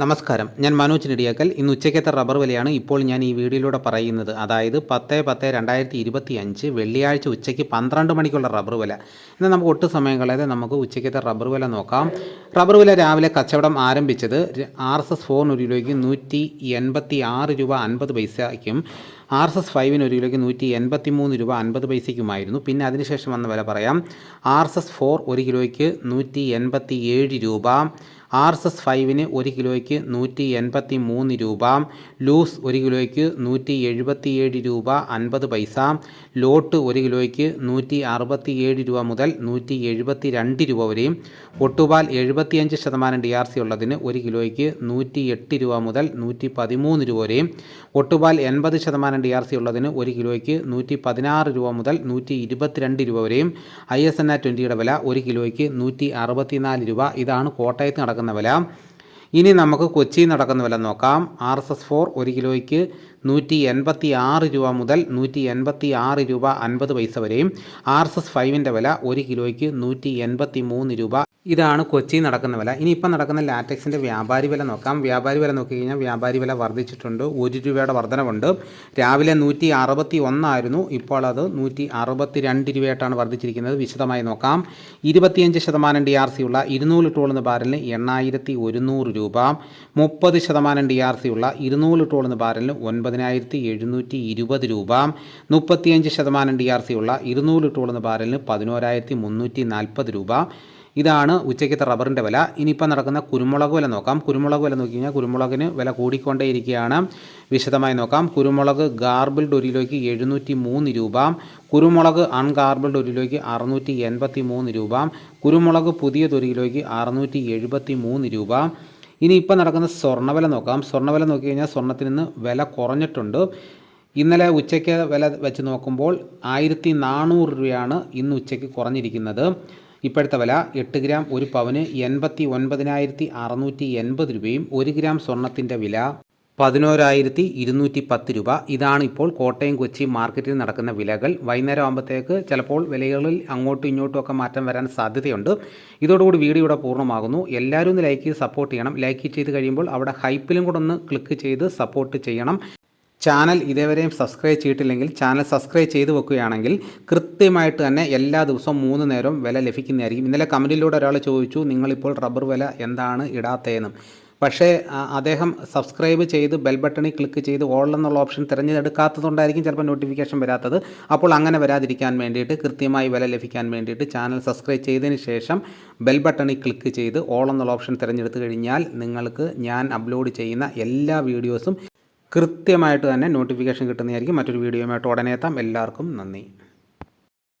നമസ്കാരം. ഞാൻ മനോജ് നെടിയാക്കൽ ഇന്ന് ഉച്ചയ്ക്കത്തെ റബ്ബർ വിലയാണ് ഇപ്പോൾ ഞാൻ ഈ വീഡിയോയിലൂടെ പറയുന്നത്. അതായത് പത്ത് പത്ത് രണ്ടായിരത്തി ഇരുപത്തി അഞ്ച് വെള്ളിയാഴ്ച ഉച്ചയ്ക്ക് പന്ത്രണ്ട് മണിക്കുള്ള റബ്ബർ വില. എന്നാൽ നമുക്ക് ഒട്ടും സമയം കളയാതെ നമുക്ക് ഉച്ചയ്ക്കത്തെ റബ്ബർ വില നോക്കാം. റബ്ബർ വില രാവിലെ കച്ചവടം ആരംഭിച്ചത് ആർ എസ് എസ് ഫോറിന് ഒരു രൂപയ്ക്ക് നൂറ്റി എൺപത്തി ആറ് രൂപ അൻപത് പൈസയ്ക്കും ആർ എസ് എസ് ഫൈവിന് ഒരു കിലോയ്ക്ക് നൂറ്റി എൺപത്തി മൂന്ന് രൂപ അൻപത് പൈസയ്ക്കുമായിരുന്നു. പിന്നെ അതിനുശേഷം വന്ന വില പറയാം. ആർ എസ് എസ് ഫോർ ഒരു കിലോയ്ക്ക് നൂറ്റി എൺപത്തി ഏഴ് രൂപ. ആർ എസ് എസ് ഫൈവിന് ഒരു കിലോയ്ക്ക് നൂറ്റി എൺപത്തി മൂന്ന് രൂപ. ലൂസ് ഒരു കിലോയ്ക്ക് നൂറ്റി എഴുപത്തിയേഴ് രൂപ അൻപത് പൈസ. ലോട്ട് ഒരു കിലോയ്ക്ക് നൂറ്റി അറുപത്തി ഏഴ് രൂപ മുതൽ നൂറ്റി എഴുപത്തി രണ്ട് രൂപ വരെയും ഒട്ടുപാൽ എഴുപത്തിയഞ്ച് ശതമാനം ഡി ആർ സി ഉള്ളതിന് ഒരു കിലോയ്ക്ക് നൂറ്റി എട്ട് രൂപ മുതൽ നൂറ്റി പതിമൂന്ന് രൂപ വരെയും ഒട്ടുപാൽ എൺപത് ശതമാനം ഡി ആർ സി ഉള്ളതിന് ഒരു കിലോയ്ക്ക് നൂറ്റി പതിനാറ് രൂപ മുതൽ നൂറ്റി ഇരുപത്തിരണ്ട് രൂപ വരെയും ഐ എസ് എൻ ആ ട്വന്റിയുടെ വില ഒരു കിലോയ്ക്ക് നൂറ്റി അറുപത്തിനാല് രൂപ. ഇതാണ് കോട്ടയത്ത് നടക്കുന്ന വില. ഇനി നമുക്ക് കൊച്ചിയിൽ നടക്കുന്ന വില നോക്കാം. ആർ എസ് എസ് ഫോർ ഒരു കിലോയ്ക്ക് നൂറ്റി എൺപത്തി ആറ് രൂപ മുതൽ നൂറ്റി എൺപത്തി ആറ് രൂപ അൻപത് പൈസ വരെയും ആർ എസ് എസ് ഫൈവിന്റെ വില ഒരു കിലോയ്ക്ക് നൂറ്റി എൺപത്തി മൂന്ന് രൂപ ഇതാണ് കൊച്ചിയിൽ നടക്കുന്ന വില. ഇനി ഇപ്പം നടക്കുന്ന ലാറ്റക്സിന്റെ വ്യാപാരി വില നോക്കാം. വ്യാപാരി വില നോക്കി കഴിഞ്ഞാൽ വ്യാപാരി വില വർദ്ധിച്ചിട്ടുണ്ട്. ഒരു രൂപയുടെ വർധനവുണ്ട്. രാവിലെ നൂറ്റി അറുപത്തി ഒന്നായിരുന്നു ഇപ്പോൾ അത് നൂറ്റി അറുപത്തി രണ്ട് രൂപയായിട്ടാണ് വർദ്ധിച്ചിരിക്കുന്നത്. വിശദമായി നോക്കാം. ഇരുപത്തിയഞ്ച് ശതമാനം ഡി ആർ സി ഉള്ള ഇരുന്നൂറ് ടോളുന്ന ബാരലിന് എണ്ണായിരത്തി ഒരുന്നൂറ് രൂപ. മുപ്പത് ശതമാനം ഡി ആർ സി ഉള്ള ഇരുന്നൂറ് ടോളുന്ന ബാരലിന് ഒൻപതിനായിരത്തി എഴുന്നൂറ്റി ഇരുപത് രൂപ. മുപ്പത്തിയഞ്ച് ശതമാനം ഡി ആർ സി ഉള്ള ഇരുന്നൂറ് ടോളുന്ന ബാരലിന് പതിനോരായിരത്തി മുന്നൂറ്റി നാൽപ്പത് രൂപ. ഇതാണ് ഉച്ചയ്ക്കത്തെ റബ്ബറിന്റെ വില. ഇനിയിപ്പോൾ നടക്കുന്ന കുരുമുളക് വില നോക്കാം. കുരുമുളക് വില നോക്കി കഴിഞ്ഞാൽ കുരുമുളകിന് വില കൂടിക്കൊണ്ടേയിരിക്കുകയാണ് വിശദമായി നോക്കാം. കുരുമുളക് ഗാർബിൾഡ് ഒരു എഴുന്നൂറ്റി മൂന്ന് രൂപ. കുരുമുളക് അൺഗാർബിൾഡ് ഒരു അറുന്നൂറ്റി എൺപത്തി മൂന്ന് രൂപ. കുരുമുളക് പുതിയത് ഒരു അറുന്നൂറ്റി എഴുപത്തി മൂന്ന് രൂപ. ഇനി ഇപ്പോൾ നടക്കുന്ന സ്വർണവില നോക്കാം. സ്വർണവില നോക്കി കഴിഞ്ഞാൽ സ്വർണത്തിന് ഇന്ന് വില കുറഞ്ഞിട്ടുണ്ട്. ഇന്നലെ ഉച്ചയ്ക്ക് വില വെച്ച് നോക്കുമ്പോൾ ആയിരത്തി നാനൂറ് രൂപയാണ് ഇന്ന് ഉച്ചയ്ക്ക് കുറഞ്ഞിരിക്കുന്നത്. ഇപ്പോഴത്തെ വില എട്ട് ഗ്രാം ഒരു പവന് എൺപത്തി ഒൻപതിനായിരത്തി അറുന്നൂറ്റി എൺപത് രൂപയും ഒരു ഗ്രാം സ്വർണത്തിന്റെ വില പതിനോരായിരത്തി ഇരുന്നൂറ്റി പത്ത് രൂപ. ഇതാണ് ഇപ്പോൾ കോട്ടയം കൊച്ചി മാർക്കറ്റിൽ നടക്കുന്ന വിലകൾ. വൈകുന്നേരം ആകുമ്പോഴത്തേക്ക് ചിലപ്പോൾ വിലകളിൽ അങ്ങോട്ടും ഇങ്ങോട്ടും ഒക്കെ മാറ്റം വരാൻ സാധ്യതയുണ്ട്. ഇതോടുകൂടി വീഡിയോ ഇവിടെ പൂർണമാകുന്നു. എല്ലാവരും ഒന്ന് ലൈക്ക് ചെയ്ത് സപ്പോർട്ട് ചെയ്യണം. ലൈക്ക് ചെയ്ത് കഴിയുമ്പോൾ അവിടെ ഹൈപ്പിലും കൂടെ ഒന്ന് ക്ലിക്ക് ചെയ്ത് സപ്പോർട്ട് ചെയ്യണം. ചാനൽ ഇതേവരെയും സബ്സ്ക്രൈബ് ചെയ്തിട്ടില്ലെങ്കിൽ ചാനൽ സബ്സ്ക്രൈബ് ചെയ്തു വെക്കുകയാണെങ്കിൽ കൃത്യമായിട്ട് തന്നെ എല്ലാ ദിവസവും മൂന്ന് നേരം വില ലഭിക്കുന്നതായിരിക്കും. ഇന്നലെ കമന്റിലൂടെ ഒരാൾ ചോദിച്ചു നിങ്ങളിപ്പോൾ റബ്ബർ വില എന്താണ് ഇടാത്തതെന്നും? പക്ഷേ അദ്ദേഹം സബ്സ്ക്രൈബ് ചെയ്ത് ബെൽ ബട്ടണിൽ ക്ലിക്ക് ചെയ്ത് ഓൾ എന്നുള്ള ഓപ്ഷൻ തിരഞ്ഞെടുക്കാത്തതുകൊണ്ടായിരിക്കും ചിലപ്പോൾ നോട്ടിഫിക്കേഷൻ വരാത്തത്. അപ്പോൾ അങ്ങനെ വരാതിരിക്കാൻ വേണ്ടിയിട്ട് കൃത്യമായി വില ലഭിക്കാൻ വേണ്ടിയിട്ട് ചാനൽ സബ്സ്ക്രൈബ് ചെയ്തതിന് ശേഷം ബെൽ ബട്ടണിൽ ക്ലിക്ക് ചെയ്ത് ഓൾ എന്നുള്ള ഓപ്ഷൻ തിരഞ്ഞെടുത്ത് കഴിഞ്ഞാൽ നിങ്ങൾക്ക് ഞാൻ അപ്ലോഡ് ചെയ്യുന്ന എല്ലാ വീഡിയോസും കൃത്യമായിട്ട് തന്നെ നോട്ടിഫിക്കേഷൻ കിട്ടുന്നതായിരിക്കും. മറ്റൊരു വീഡിയോയുമായിട്ട് ഉടനെ എത്താം. എല്ലാവർക്കും നന്ദി.